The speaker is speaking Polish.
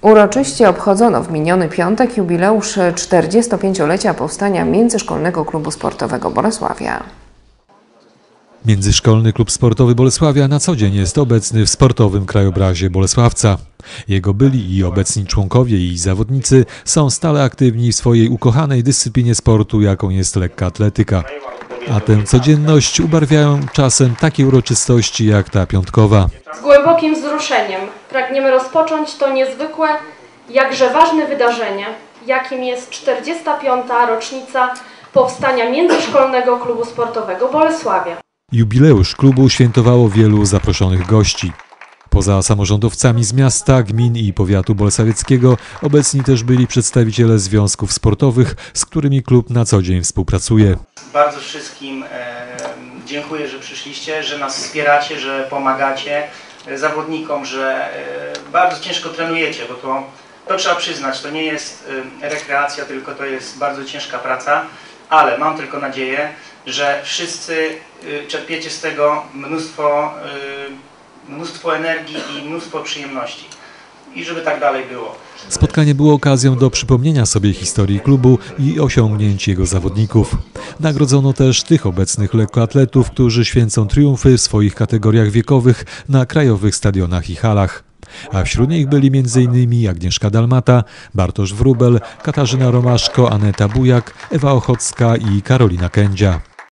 Uroczyście obchodzono w miniony piątek jubileusz 45-lecia powstania Międzyszkolnego Klubu Sportowego Bolesławia. Międzyszkolny Klub Sportowy Bolesławia na co dzień jest obecny w sportowym krajobrazie Bolesławca. Jego byli i obecni członkowie i zawodnicy są stale aktywni w swojej ukochanej dyscyplinie sportu, jaką jest lekka atletyka. A tę codzienność ubarwiają czasem takie uroczystości jak ta piątkowa. Z głębokim wzruszeniem pragniemy rozpocząć to niezwykłe, jakże ważne wydarzenie, jakim jest 45. rocznica powstania Międzyszkolnego Klubu Sportowego Bolesławia. Jubileusz klubu świętowało wielu zaproszonych gości. Poza samorządowcami z miasta, gmin i powiatu bolesławieckiego obecni też byli przedstawiciele związków sportowych, z którymi klub na co dzień współpracuje. Bardzo wszystkim e, dziękuję, że przyszliście, że nas wspieracie, że pomagacie e, zawodnikom, że e, bardzo ciężko trenujecie, bo to, to trzeba przyznać, to nie jest rekreacja, tylko to jest bardzo ciężka praca, ale mam tylko nadzieję, że wszyscy czerpiecie z tego mnóstwo, mnóstwo energii i mnóstwo przyjemności. I żeby tak dalej było. Spotkanie było okazją do przypomnienia sobie historii klubu i osiągnięć jego zawodników. Nagrodzono też tych obecnych lekkoatletów, którzy święcą triumfy w swoich kategoriach wiekowych na krajowych stadionach i halach. A wśród nich byli m.in. Agnieszka Dalmata, Bartosz Wróbel, Katarzyna Romaszko, Aneta Bujak, Ewa Ochocka i Karolina Kędzia.